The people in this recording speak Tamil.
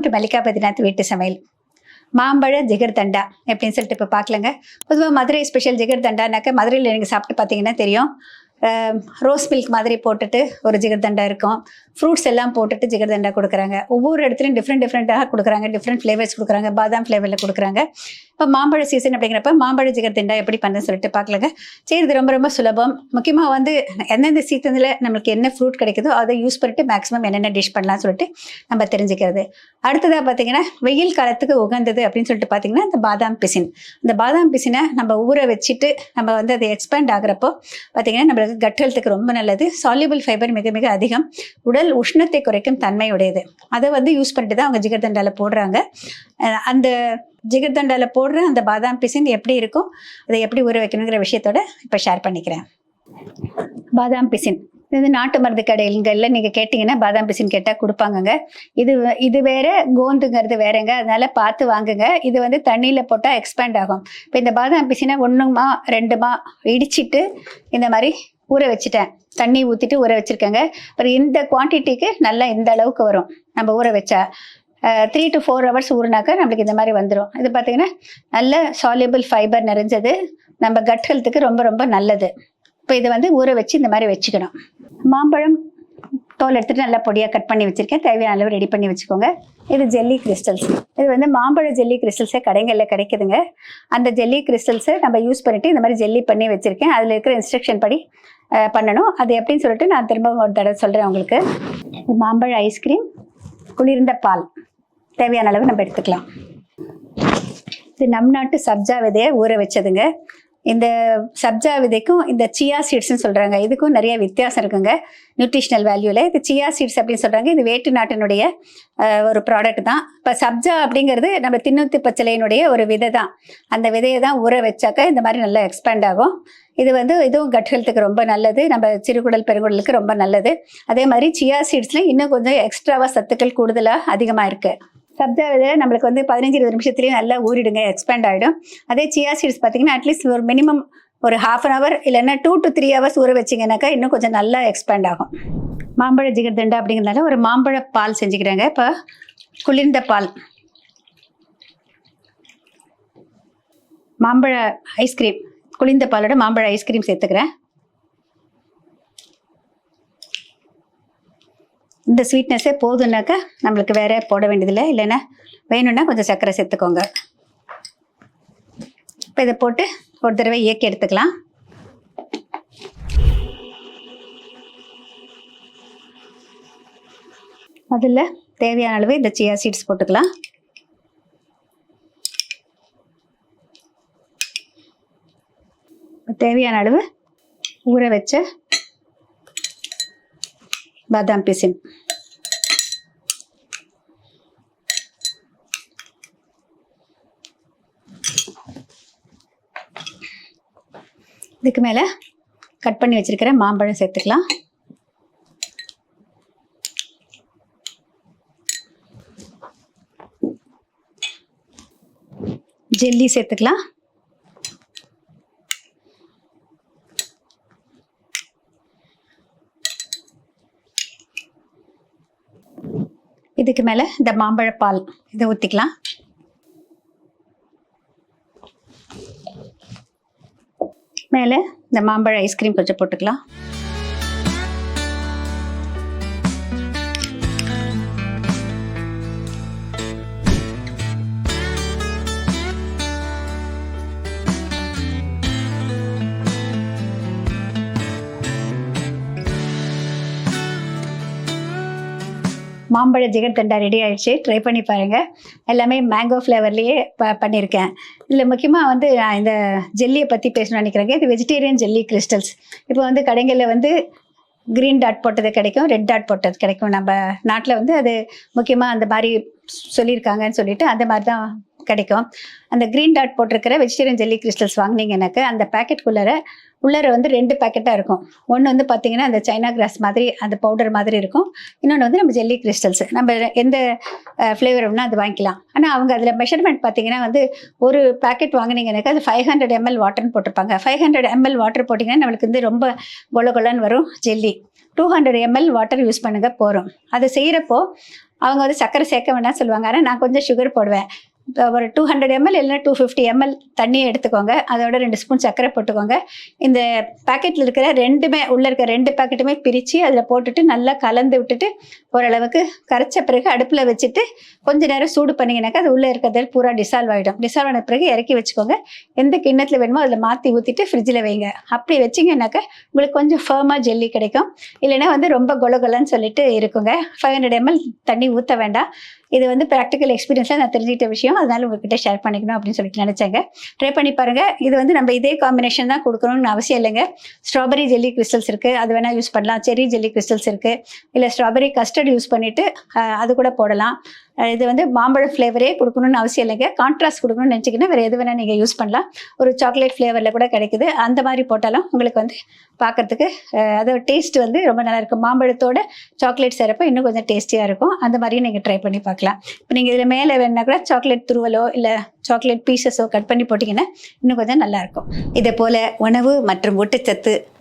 வெல்கம் டு மல்லிகா பதினாத் வீட்டு சமையல். மாம்பழ ஜிகர்தண்டா எப்படின்னு சொல்லிட்டு இப்போ பார்க்கலங்க பொதுவாக மதுரை ஸ்பெஷல் ஜிகர் தண்டானாக்க மதுரையில் நீங்கள் சாப்பிட்டு பார்த்தீங்கன்னா தெரியும். ரோஸ் மில்க் மாதிரி போட்டுட்டு ஒரு ஜிகர்தண்டா இருக்கும். ஃப்ரூட்ஸ் எல்லாம் போட்டுட்டு ஜிகர்தண்டா கொடுக்குறாங்க. ஒவ்வொரு இடத்துலையும் டிஃப்ரெண்ட் டிஃப்ரெண்ட்டாக கொடுக்குறாங்க. டிஃப்ரெண்ட் ஃப்ளேவர்ஸ் கொடுக்குறாங்க. பாதாம் ஃப்ளேவரில் கொடுக்குறாங்க. இப்போ மாம்பழ சீசன் அப்படிங்கிறப்ப மாம்பழ ஜிகர்தண்டா எப்படி பண்ணுன்னு சொல்லிட்டு பார்க்கலங்க. சரி இது ரொம்ப ரொம்ப சுலபம். முக்கியமாக வந்து எந்தெந்த சீசனில் நம்மளுக்கு என்ன ஃப்ரூட் கிடைக்குதோ அதை யூஸ் பண்ணிட்டு மேக்ஸிமம் என்னென்ன டிஷ் பண்ணலாம்னு சொல்லிட்டு நம்ம தெரிஞ்சுக்கிறது. அடுத்ததாக பார்த்தீங்கன்னா வெயில் காலத்துக்கு உகந்தது அப்படின்னு சொல்லிட்டு பார்த்தீங்கன்னா இந்த பாதாம் பிசின். இந்த பாதாம் பிசினை நம்ம ஊற வச்சுட்டு நம்ம வந்து அதை எக்ஸ்பேண்ட் ஆகிறப்போ பார்த்தீங்கன்னா நம்மளுக்கு கட் ஹெல்த்துக்கு ரொம்ப நல்லது. சால்யூபிள் ஃபைபர் மிக மிக அதிகம். உடல் உஷ்ணத்தை குறைக்கும் தன்மையுடையது. அதை வந்து யூஸ் பண்ணிட்டு தான் அவங்க ஜிகர்தண்டால போடுறாங்க. அந்த ஜிகர்தண்டால போடுற அந்த பாதாம் பிசின் எப்படி இருக்கும்? அதை எப்படி ஊற வைக்கணுங்கிற விஷயத்தோட இப்போ ஷேர் பண்ணிக்கிறேன். பாதாம் பிசின். இது வந்து நாட்டு மருந்து கடைகள்ல நீங்கள் கேட்டிங்கன்னா பாதாம் பிசின் கேட்டால் கொடுப்பாங்கங்க. இது இது வேற கோந்துங்கிறது வேறங்க. அதனால பார்த்து வாங்குங்க. இது வந்து தண்ணியில் போட்டால் எக்ஸ்பேண்ட் ஆகும். இப்போ இந்த பாதாம் பிசினை ஒன்றுமா ரெண்டுமா இடிச்சிட்டு இந்த மாதிரி ஊற வச்சுட்டேன். தண்ணி ஊற்றிட்டு ஊற வச்சுருக்கேங்க. அப்புறம் இந்த குவான்டிட்டிக்கு நல்லா இந்த அளவுக்கு வரும். நம்ம ஊற வச்சா. த்ரீ டு ஃபோர் ஹவர்ஸ் ஊறினாக்கா நம்மளுக்கு இந்த மாதிரி வந்துடும் இது பார்த்தீங்கன்னா நல்ல சாலியபிள் ஃபைபர் நிறைஞ்சது. நம்ம கட் ஹெல்த்துக்கு ரொம்ப ரொம்ப நல்லது. இப்போ இதை வந்து ஊற வச்சு இந்த மாதிரி வச்சுக்கணும். மாம்பழம் தோல் எடுத்துட்டு நல்லா பொடியாக கட் பண்ணி வச்சுருக்கேன். தேவையான அளவு ரெடி பண்ணி வச்சுக்கோங்க. இது ஜெல்லி கிறிஸ்டல்ஸ் இது வந்து மாம்பழ ஜெல்லி கிறிஸ்டல்ஸே கடைகளில் கிடைக்குதுங்க. அந்த ஜெல்லி கிறிஸ்டல்ஸை நம்ம யூஸ் பண்ணிட்டு இந்த மாதிரி ஜெல்லி பண்ணி வச்சுருக்கேன். அதில் இருக்கிற இன்ஸ்ட்ரக்ஷன் படி பண்ணணும். அது எப்படின்னு சொல்லிட்டு நான் திரும்ப ஒரு தடவை சொல்கிறேன் உங்களுக்கு. இது மாம்பழ ஐஸ்கிரீம் குளிர்ந்த பால். தேவையான அளவு நம்ம எடுத்துக்கலாம். இது நம் நாட்டு சப்ஜா விதையை ஊற வச்சதுங்க. இந்த சப்ஜா விதைக்கும் இந்த சியா சீட்ஸ்னு சொல்கிறாங்க இதுக்கும் நிறைய வித்தியாசம் இருக்குங்க. நியூட்ரிஷனல் வேல்யூவில் இது சியா சீட்ஸ் அப்படின்னு சொல்கிறாங்க இது வேட்டு நாட்டினுடைய ஒரு ப்ராடக்ட் தான். இப்போ சப்ஜா அப்படிங்கிறது நம்ம தின்னூத்து பச்சலையினுடைய ஒரு விதை தான். அந்த விதையை தான் ஊற வச்சாக்க இந்த மாதிரி நல்லா எக்ஸ்பேண்ட் ஆகும். இது வந்து இதுவும் கட் ஹெல்த்துக்கு ரொம்ப நல்லது. நம்ம சிறுகுடல் பெருங்குடலுக்கு ரொம்ப நல்லது. அதே மாதிரி சியா சீட்ஸ்லையும் இன்னும் கொஞ்சம் எக்ஸ்ட்ராவாக சத்துக்கள் கூடுதலாக அதிகமாக இருக்குது சப்ஜா விதை நம்மளுக்கு வந்து பதினஞ்சு இருபது நிமிஷத்துலேயும் நல்லா ஊறிடுங்க எக்ஸ்பேண்ட் ஆகிடும் அதே சியா சீட்ஸ் பார்த்தீங்கன்னா அட்லீஸ்ட் ஒரு மினிமம் ஒரு ஹாஃப் அன் ஹவர் இல்லைன்னா டூ டு த்ரீ ஹவர்ஸ் ஊற வச்சிங்கனாக்கா இன்னும் கொஞ்சம் நல்லா எக்ஸ்பேண்ட் ஆகும். மாம்பழ ஜிகர்தண்டா அப்படிங்கிறதுனால ஒரு மாம்பழ பால் செஞ்சுக்கிறாங்க. இப்போ குளிர்ந்த பால். மாம்பழ ஐஸ்கிரீம் குளிர்ந்த பாலோட மாம்பழ ஐஸ்கிரீம் சேர்த்துக்கிறேன். இந்த ஸ்வீட்னஸ்ஸே போதும்னாக்கா நம்மளுக்கு வேற போட வேண்டியதில்லை. இல்லைன்னா வேணும்னா கொஞ்சம் சர்க்கரை சேர்த்துக்கோங்க. இப்போ இதை போட்டு ஒரு தடவை இயக்கி எடுத்துக்கலாம். அதில் தேவையான அளவு இந்த சியா சீட்ஸ் போட்டுக்கலாம். தேவையான அளவு ஊற வச்ச பாதாம் பிசின். இதுக்கு மேலே கட் பண்ணி வச்சிருக்கிறேன் மாம்பழம் சேர்த்துக்கலாம். ஜெல்லி சேர்த்துக்கலாம். இதுக்கு மேலே இந்த மாம்பழப்பால் இதை ஊற்றிக்கலாம் மேலே இந்த மாம்பழ ஐஸ்கிரீம் கொஞ்சம் போட்டுக்கலாம். மாம்பழ ஜிகர்தண்டா ரெடி ஆகிடுச்சு ட்ரை பண்ணி பாருங்கள் எல்லாமே மேங்கோ ஃப்ளேவர்லேயே ப பண்ணியிருக்கேன் இதில் முக்கியமாக வந்து நான் இந்த ஜெல்லியை பற்றி பேசணும்னு நினைக்கிறேங்க. இது வெஜிடேரியன் ஜெல்லி கிறிஸ்டல்ஸ் இப்போ வந்து கடைகளில் வந்து க்ரீன் டாட் போட்டது கிடைக்கும் ரெட் டாட் போட்டது கிடைக்கும். நம்ம நாட்டில் வந்து அது முக்கியமாக அந்த மாதிரி சொல்லியிருக்காங்கன்னு சொல்லிட்டு அந்த மாதிரி தான் கிடைக்கும். அந்த க்ரீன் டாட் போட்டிருக்கிற வெஜிடேரியன் ஜெல்லி கிறிஸ்டல்ஸ் வாங்கினீங்கன்னாக்க அந்த பேக்கெட்குள்ளார உள்ளார வந்து ரெண்டு பேக்கெட்டாக இருக்கும். ஒன்று வந்து பார்த்தீங்கன்னா அந்த சைனா கிராஸ் மாதிரி அந்த பவுடர் மாதிரி இருக்கும். இன்னொன்று வந்து நம்ம ஜெல்லி கிறிஸ்டல்ஸ் நம்ம எந்த ஃப்ளேவர் வேணால் அது வாங்கிக்கலாம். ஆனால் அவங்க அதில் மெஷர்மெண்ட் பார்த்தீங்கன்னா வந்து ஒரு பேக்கெட் வாங்குனீங்கன்னாக்கா அது ஃபைவ் ஹண்ட்ரட் எம்எல் வாட்டர்னு போட்டிருப்பாங்க. ஃபைவ் ஹண்ட்ரட் எம்எல் வாட்டர் போட்டிங்கன்னா நம்மளுக்கு வந்து ரொம்ப கொல கொலன்னு வரும் jelly two hundred ml water use பண்ணுங்க போகிறோம் அதை செய்கிறப்போ அவங்க வந்து சர்க்கரை சேர்க்க வேண்டாம் சொல்லுவாங்க. ஆனால் நான் கொஞ்சம் சுகர் போடுவேன். ஒரு டூ ஹண்ட்ரட் எம்எல் இல்லைன்னா டூ ஃபிஃப்டி எம்எல் தண்ணியை எடுத்துக்கோங்க. அதோட ரெண்டு ஸ்பூன் சர்க்கரை போட்டுக்கோங்க. இந்த பாக்கெட்டில் இருக்கிற ரெண்டுமே உள்ளே இருக்க ரெண்டு பாக்கெட்டுமே பிரித்து அதில் போட்டுட்டு நல்லா கலந்து விட்டுட்டு ஓரளவுக்கு கரைச்ச பிறகு அடுப்பில் வச்சுட்டு கொஞ்ச நேரம் சூடு பண்ணிங்கனாக்கா அது உள்ளே இருக்கிறது பூரா டிசால்வ் ஆகிடும் டிசால்வ் ஆன பிறகு இறக்கி வச்சுக்கோங்க. எந்த கிண்ணத்தில் வேணுமோ அதில் மாற்றி ஊற்றிட்டு ஃப்ரிட்ஜில் வைங்க. அப்படி வச்சிங்கனாக்கா உங்களுக்கு கொஞ்சம் ஃபர்மாக ஜெல்லி கிடைக்கும். இல்லைன்னா வந்து ரொம்ப கொலகொலன்னு சொல்லிட்டு இருக்குங்க. ஃபைவ் ஹண்ட்ரட் எம்எல் தண்ணி ஊற்ற வேண்டாம். இது வந்து ப்ராக்டிக்கல் எக்ஸ்பீரியன்ஸில் நான் தெரிஞ்சுக்கிட்ட விஷயம். அதனால உங்ககிட்ட ஷேர் பண்ணிக்கணும் அப்படின்னு சொல்லிட்டு நினச்சேங்க. ட்ரை பண்ணி பாருங்கள் இது வந்து நம்ம இதே காம்பினேஷன் தான் கொடுக்கணும்னு அவசியம் இல்லைங்க. ஸ்ட்ராபெரி ஜெல்லி கிறிஸ்டல்ஸ் இருக்குது அது வேணால் யூஸ் பண்ணலாம். செரி ஜெல்லி கிறிஸ்டல்ஸ் இருக்குது இல்லை ஸ்ட்ராபெரி கஸ்டர்ட் யூஸ் பண்ணிவிட்டு அது கூட போடலாம். இது வந்து மாம்பழ ஃப்ளேவரே கொடுக்கணும்னு அவசியம் இல்லைங்க. கான்ட்ராஸ்ட் கொடுக்கணும்னு நினச்சிங்கன்னா வேறு எது வேணால் நீங்கள் யூஸ் பண்ணலாம். ஒரு சாக்லேட் ஃப்ளேவரில் கூட கிடைக்குது. அந்த மாதிரி போட்டாலும் உங்களுக்கு வந்து பார்க்கறதுக்கு அதோட டேஸ்ட் வந்து ரொம்ப நல்லா இருக்கும். மாம்பழத்தோட சாக்லேட் சிறப்பு இன்னும் கொஞ்சம் டேஸ்டியாக இருக்கும். அந்த மாதிரியும் நீங்கள் ட்ரை பண்ணி பார்க்கலாம். இப்போ நீங்கள் இதில் மேலே வேணுன்னா கூட சாக்லேட் துருவலோ இல்லை சாக்லேட் பீசஸோ கட் பண்ணி போட்டிங்கன்னா இன்னும் கொஞ்சம் நல்லாயிருக்கும் இதே போல் உணவு மற்றும் ஊட்டச்சத்து